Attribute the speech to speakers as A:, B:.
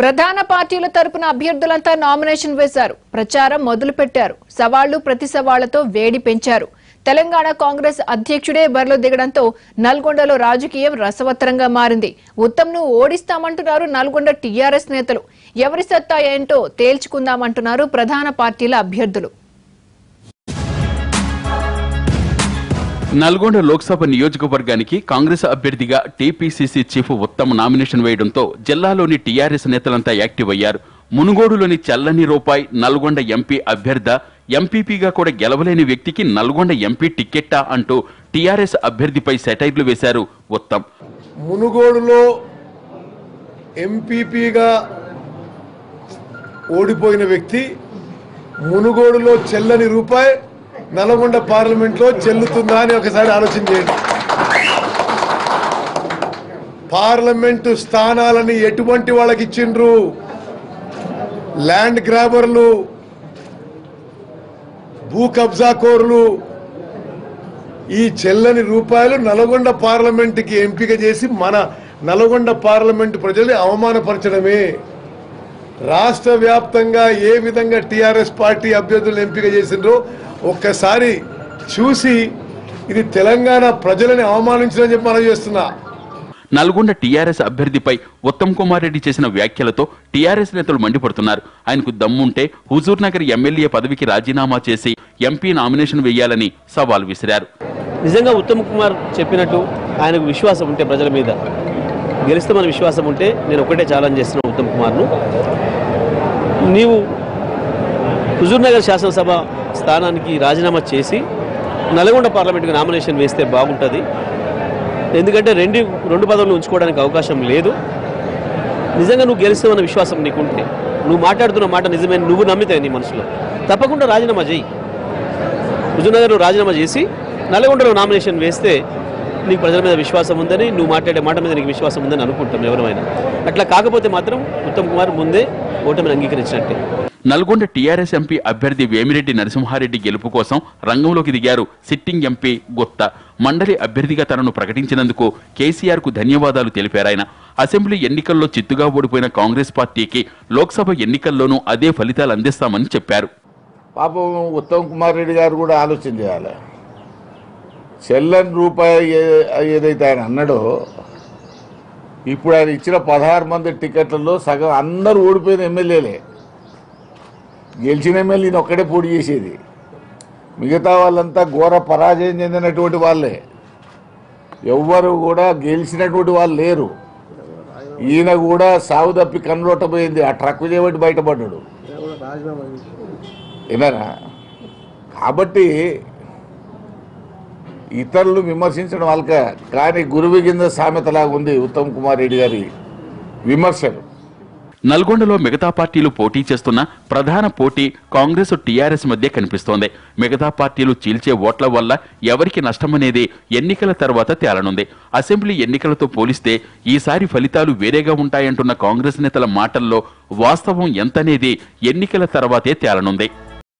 A: ప్రధాన పార్టీల తరపున అభ్యర్థులంతా నామినేషన్ వేశారు. ప్రచారం మొదలు పెట్టారు సవాళ్ళు ప్రతి సవాళ్ళతో వేడి పెంచారు. తెలంగాణ కాంగ్రెస్ అధ్యక్షుడే బరిలో దిగడంతో నల్గొండలో రాజకీయం రసవత్తరంగా మారింది. ఉత్తమ్ను ఓడిస్తామంటున్నారు నల్గొండ టీఆర్ఎస్ నేతలు. ఎవరి సత్తా ఏంటో తేల్చుకుందామంటున్నారు ప్రధాన పార్టీల అభ్యర్థులు.
B: నల్గొండ లోక్సభ నియోజకవర్గానికి కాంగ్రెస్ అభ్యర్థిగా టీపీసీసీ చీఫ్ ఉత్తమ్ నామినేషన్ వేయడంతో జిల్లాలోని టీఆర్ఎస్ నేతలంతా యాక్టివ్ అయ్యారు. మునుగోడులోని చల్లని రూపాయి నల్గొండ ఎంపీ అభ్యర్థ ఎంపీపీగా కూడా గెలవలేని వ్యక్తికి నల్గొండ ఎంపీ టిక్కెట్టా అంటూ టీఆర్ఎస్ అభ్యర్థిపై సెటైర్లు వేశారు ఉత్తమ్.
C: మునుగోడులో ఎంపీపీగా ఓడిపోయిన వ్యక్తి మునుగోడులో చెల్లని రూపాయి నల్గొండ పార్లమెంట్లో చెల్లుతుందా అని ఒకసారి ఆలోచన చేయండి. పార్లమెంటు స్థానాలని ఎటువంటి వాళ్ళకి ఇచ్చిండ్రు? ల్యాండ్ గ్రాబర్లు భూ కబ్జాకోర్లు ఈ చెల్లని రూపాయలు నల్గొండ పార్లమెంటుకి ఎంపిక చేసి మన నల్గొండ పార్లమెంటు ప్రజల్ని అవమానపరచడమే. రాష్ట్ర వ్యాప్తంగా ఏ విధంగా టీఆర్ఎస్ పార్టీ అభ్యర్థులను ఎంపిక చేసిండ్రో ఒక్కసారి చూసి ఇది తెలంగాణ ప్రజలని అవమానించడం చెప్పి మనం చేస్తున్నా.
B: నల్గొండ టీఆర్ఎస్ అభ్యర్థిపై ఉత్తమ్ కుమార్ రెడ్డి చేసిన వ్యాఖ్యలతో టీఆర్ఎస్ నేతలు మండిపడుతున్నారు. ఆయనకు దమ్ముంటే హుజూర్ నగర్ ఎమ్మెల్యే పదవికి రాజీనామా చేసి ఎంపీ నామినేషన్ వేయాలని సవాల్ విసిరారు.
D: నిజంగా ఉత్తమ్ కుమార్ చెప్పినట్టు ఆయనకు విశ్వాసం ఉంటే ప్రజల మీద. గెలుస్తామని విశ్వాసం ఉంటే నేను ఒకటే ఛాలెంజ్ చేస్తున్నాను ఉత్తమ్ కుమార్ను. నీవు హుజూర్నగర్ శాసనసభ స్థానానికి రాజీనామా చేసి నల్గొండ పార్లమెంట్కి నామినేషన్ వేస్తే బాగుంటుంది. ఎందుకంటే రెండు రెండు పదవులు ఉంచుకోవడానికి అవకాశం లేదు. నిజంగా నువ్వు గెలుస్తావన్న విశ్వాసం నీకుంటే నువ్వు మాట్లాడుతున్న మాట నిజమే నువ్వు నమ్మితే నీ మనసులో. తప్పకుండా రాజీనామా చేయి. హుజూర్నగర్లో రాజీనామా చేసి నల్గొండలో నామినేషన్ వేస్తే నీకు ప్రజల మీద విశ్వాసం ఉందని నువ్వు మాట్లాడే మాట మీద నీకు విశ్వాసం ఉందని అనుకుంటాం ఎవరైనా అట్లా కాకపోతే మాత్రం ఉత్తమ్ కుమార్ ముందే ఓటమిని అంగీకరించినట్టే.
B: నల్గొండ టీఆర్ఎస్ ఎంపీ అభ్యర్థి వేమిరెడ్డి నరసింహారెడ్డి గెలుపు కోసం రంగంలోకి దిగారు సిట్టింగ్ ఎంపీ గుత్త మండలి అభ్యర్థిగా తనను ప్రకటించినందుకు కేసీఆర్కు ధన్యవాదాలు తెలిపారాయన అసెంబ్లీ ఎన్నికల్లో చిత్తుగా ఓడిపోయిన కాంగ్రెస్ పార్టీకి లోక్సభ ఎన్నికల్లోనూ అదే ఫలితాలు అందిస్తామని చెప్పారు.
E: పాపం ఉత్తమ్ కుమార్ రెడ్డి గారు కూడా ఆలోచన చేయాలి. చెల్లని రూపాయి ఏదైతే ఆయన అన్నాడో ఇప్పుడు ఆయన ఇచ్చిన పదహారు మంది టికెట్లలో సగం అందరూ ఓడిపోయిన ఎమ్మెల్యేలే. గెలిచిన ఎమ్మెల్యే ఒక్కడే పోటీ చేసేది. మిగతా వాళ్ళంతా ఘోర పరాజయం చెందినటువంటి వాళ్ళే. ఎవ్వరు కూడా గెలిచినటువంటి వాళ్ళు లేరు. ఈయన కూడా సాగు తప్పి కన్నులొట్టబోయింది. ఆ ట్రక్ చేయబట్టి బయటపడ్డాడు. ఏమేనా కాబట్టి ఇతరులు విమర్శించడం వాళ్ళక. కానీ గురువు కింద సామెతలాగా ఉంది ఉత్తమ్ కుమార్ రెడ్డి గారి విమర్శలు.
B: నల్గొండలో మిగతా పార్టీలు పోటీ చేస్తున్న ప్రధాన పోటీ కాంగ్రెస్ టీఆర్ఎస్ మధ్య కనిపిస్తోంది. మిగతా పార్టీలు చీల్చే ఓట్ల వల్ల ఎవరికి నష్టమనేది ఎన్నికల తర్వాత తేలనుంది. అసెంబ్లీ ఎన్నికలతో పోలిస్తే ఈసారి ఫలితాలు వేరేగా ఉంటాయంటున్న కాంగ్రెస్ నేతల మాటల్లో వాస్తవం ఎంతనేది ఎన్నికల తర్వాతే తేలనుంది.